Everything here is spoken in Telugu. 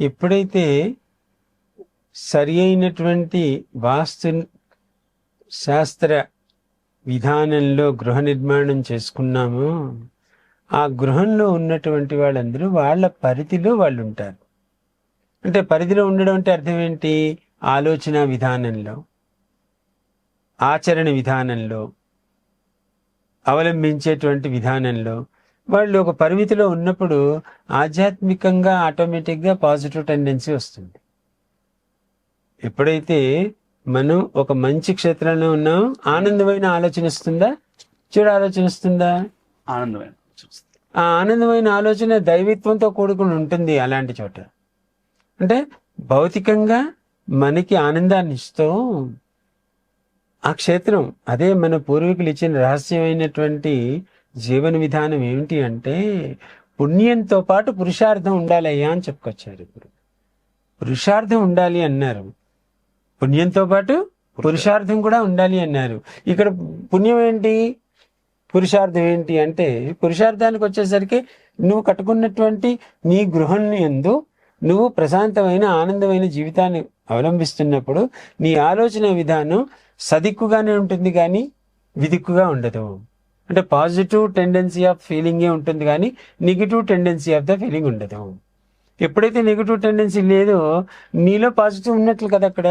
ఎప్పుడైతే సరి అయినటువంటి వాస్తు శాస్త్ర విధానంలో గృహ నిర్మాణం చేసుకున్నామో ఆ గృహంలో ఉన్నటువంటి వాళ్ళందరూ వాళ్ళ పరిధిలో వాళ్ళు ఉంటారు అంటే పరిధిలో ఉండడం అంటే అర్థం ఏంటి? ఆలోచన విధానంలో ఆచరణ విధానంలో అవలంబించేటువంటి విధానంలో వాళ్ళు ఒక పరిమితిలో ఉన్నప్పుడు ఆధ్యాత్మికంగా ఆటోమేటిక్గా పాజిటివ్ టెండెన్సీ వస్తుంది. ఎప్పుడైతే మనం ఒక మంచి క్షేత్రంలో ఉన్నాం ఆనందమైన ఆలోచన వస్తుందా? చెడు ఆలోచన వస్తుందా? ఆనందమైన ఆ ఆనందమైన ఆలోచన దైవత్వంతో కూడుకుని ఉంటుంది అలాంటి చోట. అంటే భౌతికంగా మనకి ఆనందాన్ని ఇస్తూ. ఆ క్షేత్రం అదే మన పూర్వీకులు ఇచ్చిన రహస్యమైనటువంటి జీవన విధానం ఏమిటి అంటే పుణ్యంతో పాటు పురుషార్థం ఉండాలయ్యా అని చెప్పుకొచ్చారు ఇప్పుడు. పురుషార్థం ఉండాలి అన్నారు. పుణ్యంతో పాటు పురుషార్థం కూడా ఉండాలి అన్నారు. ఇక్కడ పుణ్యం ఏంటి? పురుషార్థం ఏంటి అంటే పురుషార్థానికి వచ్చేసరికి నువ్వు కట్టుకున్నటువంటి నీ గృహం ఎందు నువ్వు ప్రశాంతమైన ఆనందమైన జీవితాన్ని అవలంబిస్తున్నప్పుడు నీ ఆలోచన విధానం సదిక్కుగానే ఉంటుంది కానీ విదిక్కుగా ఉండదు. అంటే పాజిటివ్ టెండెన్సీ ఆఫ్ ఫీలింగే ఉంటుంది కానీ negative tendency of the feeling ఉండదు. ఎప్పుడైతే నెగిటివ్ టెండెన్సీ లేదో నీలో పాజిటివ్ ఉన్నట్లు కదా అక్కడ?